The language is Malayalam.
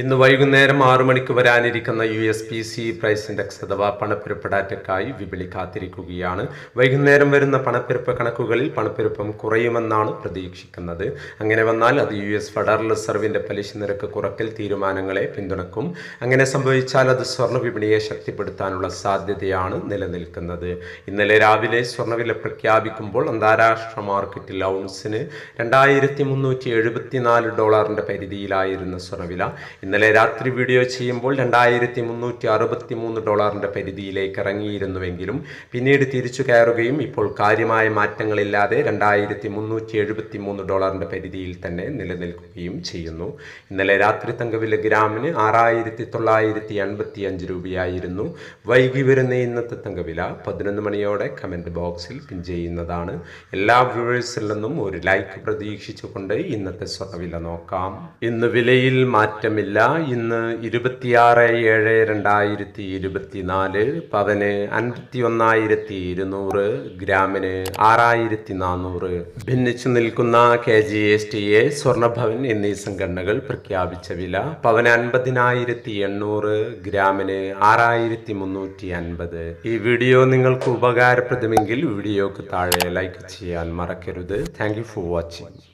ഇന്ന് വൈകുന്നേരം ആറു മണിക്ക് വരാനിരിക്കുന്ന U S P C price index അഥവാ പണപ്പെരുപ്പ് ഡാറ്റയ്ക്കായി വിപണി കാത്തിരിക്കുകയാണ്. വൈകുന്നേരം വരുന്ന പണപ്പെരുപ്പ് കണക്കുകളിൽ പണപ്പെരുപ്പം കുറയുമെന്നാണ് പ്രതീക്ഷിക്കുന്നത്. അങ്ങനെ വന്നാൽ അത് യു എസ് ഫെഡറൽ റിസർവിന്റെ പലിശ നിരക്ക് കുറക്കൽ തീരുമാനങ്ങളെ പിന്തുണക്കും. അങ്ങനെ സംഭവിച്ചാൽ അത് സ്വർണ വിപണിയെ ശക്തിപ്പെടുത്താനുള്ള സാധ്യതയാണ് നിലനിൽക്കുന്നത്. ഇന്നലെ രാവിലെ സ്വർണവില പ്രഖ്യാപിക്കുമ്പോൾ അന്താരാഷ്ട്ര മാർക്കറ്റിൽ ഔൺസിന് രണ്ടായിരത്തി മുന്നൂറ്റി എഴുപത്തിനാല് ഡോളറിന്റെ പരിധിയിലായിരുന്ന സ്വർണവില. ഇന്നലെ രാത്രി വീഡിയോ ചെയ്യുമ്പോൾ രണ്ടായിരത്തി മുന്നൂറ്റി അറുപത്തി മൂന്ന് ഡോളറിന്റെ പരിധിയിലേക്ക് ഇറങ്ങിയിരുന്നുവെങ്കിലും പിന്നീട് തിരിച്ചു കയറുകയും ഇപ്പോൾ കാര്യമായ മാറ്റങ്ങളില്ലാതെ രണ്ടായിരത്തി മുന്നൂറ്റി എഴുപത്തി മൂന്ന് ഡോളറിന്റെ പരിധിയിൽ തന്നെ നിലനിൽക്കുകയും ചെയ്യുന്നു. ഇന്നലെ രാത്രി തങ്കവില ഗ്രാമിന് ആറായിരത്തി തൊള്ളായിരത്തി അൻപത്തി അഞ്ച് രൂപയായിരുന്നു. വൈകി വരുന്ന ഇന്നത്തെ തങ്കവില പതിനൊന്ന് മണിയോടെ കമന്റ് ബോക്സിൽ പിൻ ചെയ്യുന്നതാണ്. എല്ലാ വ്യൂവേഴ്സിൽ നിന്നും ഒരു ലൈക്ക് പ്രതീക്ഷിച്ചുകൊണ്ട് ഇന്നത്തെ സ്വർണവില നോക്കാം. ഇന്ന് വിലയിൽ മാറ്റമില്ല. ഇന്ന് ഇരുപത്തിയാറ് ഏഴ് രണ്ടായിരത്തി ഇരുപത്തിനാല് പവന് അൻപത്തി ഒന്നായിരത്തി ഇരുന്നൂറ് ഗ്രാമിന് ആറായിരത്തി നാനൂറ് ഭിന്നിച്ചു നിൽക്കുന്ന K G S T A Swarnabhavan എന്നീ സംഘടനകൾ പ്രഖ്യാപിച്ച വില പവന് അൻപതിനായിരത്തി എണ്ണൂറ് ഗ്രാമിന് ആറായിരത്തി മുന്നൂറ്റി അൻപത് ഈ വീഡിയോ നിങ്ങൾക്ക് ഉപകാരപ്രദമെങ്കിൽ വീഡിയോക്ക് താഴെ ലൈക്ക് ചെയ്യാൻ മറക്കരുത്. Thank you for watching.